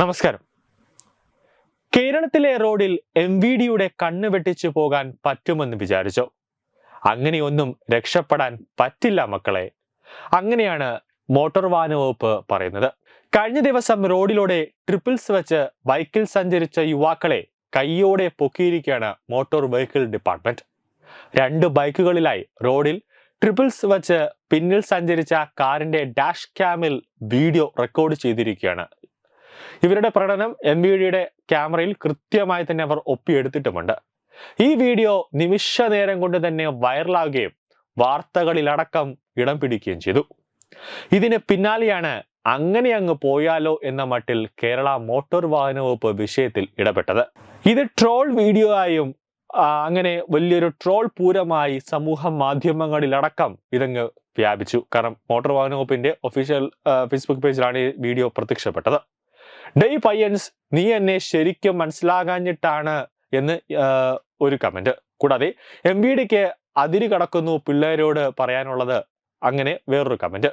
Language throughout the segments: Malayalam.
നമസ്കാരം. കേരളത്തിലെ റോഡിൽ എം വി ഡിയുടെ കണ്ണ് വെട്ടിച്ചു പോകാൻ പറ്റുമെന്ന് വിചാരിച്ചോ? അങ്ങനെയൊന്നും രക്ഷപ്പെടാൻ പറ്റില്ല മക്കളെ. അങ്ങനെയാണ് മോട്ടോർ വാഹന വകുപ്പ് പറയുന്നത്. കഴിഞ്ഞ ദിവസം റോഡിലൂടെ ട്രിപ്പിൾസ് വെച്ച് ബൈക്കിൽ സഞ്ചരിച്ച യുവാക്കളെ കയ്യോടെ പൊക്കിയിരിക്കുകയാണ് മോട്ടോർ വെഹിക്കിൾ ഡിപ്പാർട്ട്മെന്റ്. രണ്ട് ബൈക്കുകളിലായി റോഡിൽ ട്രിപ്പിൾസ് വെച്ച് പിന്നിൽ സഞ്ചരിച്ച കാറിന്റെ ഡാഷ് ക്യാമിൽ വീഡിയോ റെക്കോർഡ് ചെയ്തിരിക്കുകയാണ്. ഇവരുടെ പ്രകടനം എം വി ഡിയുടെ ക്യാമറയിൽ കൃത്യമായി തന്നെ അവർ ഒപ്പിയെടുത്തിട്ടുമുണ്ട്. ഈ വീഡിയോ നിമിഷ നേരം കൊണ്ട് തന്നെ വൈറലാകുകയും വാർത്തകളിലടക്കം ഇടം പിടിക്കുകയും ചെയ്തു. ഇതിന് പിന്നാലെയാണ് അങ്ങനെ അങ്ങ് പോയാലോ എന്ന മട്ടിൽ കേരള മോട്ടോർ വാഹന വകുപ്പ് വിഷയത്തിൽ ഇടപെട്ടത്. ഇത് ട്രോൾ വീഡിയോ ആയും അങ്ങനെ വലിയൊരു ട്രോൾ പൂരമായി സമൂഹ മാധ്യമങ്ങളിലടക്കം ഇതങ്ങ് വ്യാപിച്ചു. കാരണം മോട്ടോർ വാഹന വകുപ്പിന്റെ ഒഫീഷ്യൽ ഫേസ്ബുക്ക് പേജിലാണ് ഈ വീഡിയോ പ്രത്യക്ഷപ്പെട്ടത്. ഡേയ് പയ്യൻസ് നീ എന്നെ ശരിക്കും മനസ്സിലാകാഞ്ഞിട്ടാണ് എന്ന് ഒരു കമന്റ് കൂടാതെ എം ബി ഡിക്ക് അതിര് കടക്കുന്നു പിള്ളേരോട് പറയാനുള്ളത് അങ്ങനെ വേറൊരു കമന്റ്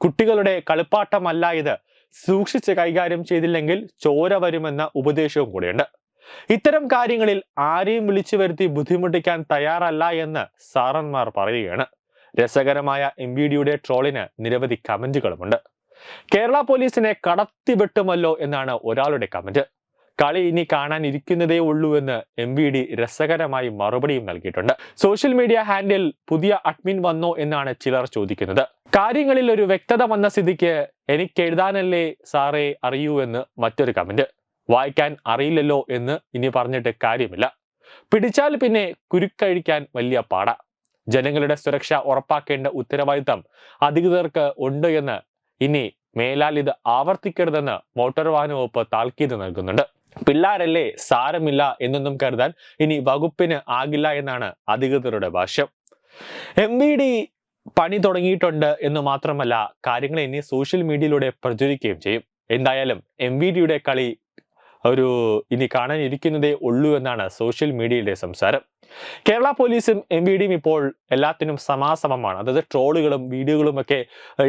കുട്ടികളുടെ കളിപ്പാട്ടമല്ല ഇത്. സൂക്ഷിച്ച് കൈകാര്യം ചെയ്തില്ലെങ്കിൽ ചോര വരുമെന്ന ഉപദേശവും കൂടിയുണ്ട്. ഇത്തരം കാര്യങ്ങളിൽ ആരെയും വിളിച്ചു വരുത്തി ബുദ്ധിമുട്ടിക്കാൻ തയ്യാറല്ല എന്ന് സാറന്മാർ പറയുകയാണ്. രസകരമായ എം ബി ഡിയുടെ ട്രോളിന് നിരവധി കമന്റുകളുമുണ്ട്. കേരള പോലീസിനെ കടത്തിവെട്ടുമല്ലോ എന്നാണ് ഒരാളുടെ കമന്റ്. കളി ഇനി കാണാൻ ഇരിക്കുന്നതേ ഉള്ളൂ എന്ന് എം വി ഡി രസകരമായി മറുപടിയും നൽകിയിട്ടുണ്ട്. സോഷ്യൽ മീഡിയ ഹാൻഡിൽ പുതിയ അഡ്മിൻ വന്നോ എന്നാണ് ചിലർ ചോദിക്കുന്നത്. കാര്യങ്ങളിൽ ഒരു വ്യക്തത വന്ന സ്ഥിതിക്ക് എനിക്ക് എഴുതാനല്ലേ സാറേ അറിയൂ എന്ന് മറ്റൊരു കമന്റ്. വായിക്കാൻ അറിയില്ലല്ലോ എന്ന് ഇനി പറഞ്ഞിട്ട് കാര്യമില്ല. പിടിച്ചാൽ പിന്നെ കുരുക്കഴിക്കാൻ വലിയ പാട. ജനങ്ങളുടെ സുരക്ഷ ഉറപ്പാക്കേണ്ട ഉത്തരവാദിത്തം അധികൃതർക്ക് ഉണ്ട് എന്ന് ഇനി മേലാൽ ഇത് ആവർത്തിക്കരുതെന്ന് മോട്ടോർ വാഹന വകുപ്പ് താൽക്കീത് നൽകുന്നുണ്ട്. പിള്ളാരല്ലേ സാരമില്ല എന്നൊന്നും കരുതാൻ ഇനി വകുപ്പിന് ആകില്ല എന്നാണ് അധികൃതരുടെ ഭാഷ്യം. എം ഡി പണി തുടങ്ങിയിട്ടുണ്ട് എന്ന് മാത്രമല്ല കാര്യങ്ങൾ ഇനി സോഷ്യൽ മീഡിയയിലൂടെ പ്രചരിക്കുകയും ചെയ്യും. എന്തായാലും എം വി ഡിയുടെ കളി ഒരു ഇനി കാണാനിരിക്കുന്നതേ ഉള്ളൂ എന്നാണ് സോഷ്യൽ മീഡിയയുടെ സംസാരം. കേരള പോലീസും എം വി ഡിയും ഇപ്പോൾ എല്ലാത്തിനും സമാസമമാണ്. അതായത് ട്രോളുകളും വീഡിയോകളും ഒക്കെ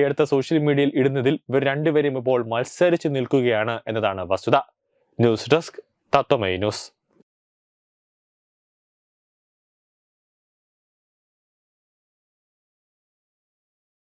എടുത്ത സോഷ്യൽ മീഡിയയിൽ ഇടുന്നതിൽ ഇവർ രണ്ടുപേരും ഇപ്പോൾ മത്സരിച്ചു നിൽക്കുകയാണ് എന്നതാണ് വസ്തുത. News desk Tatwamayi news.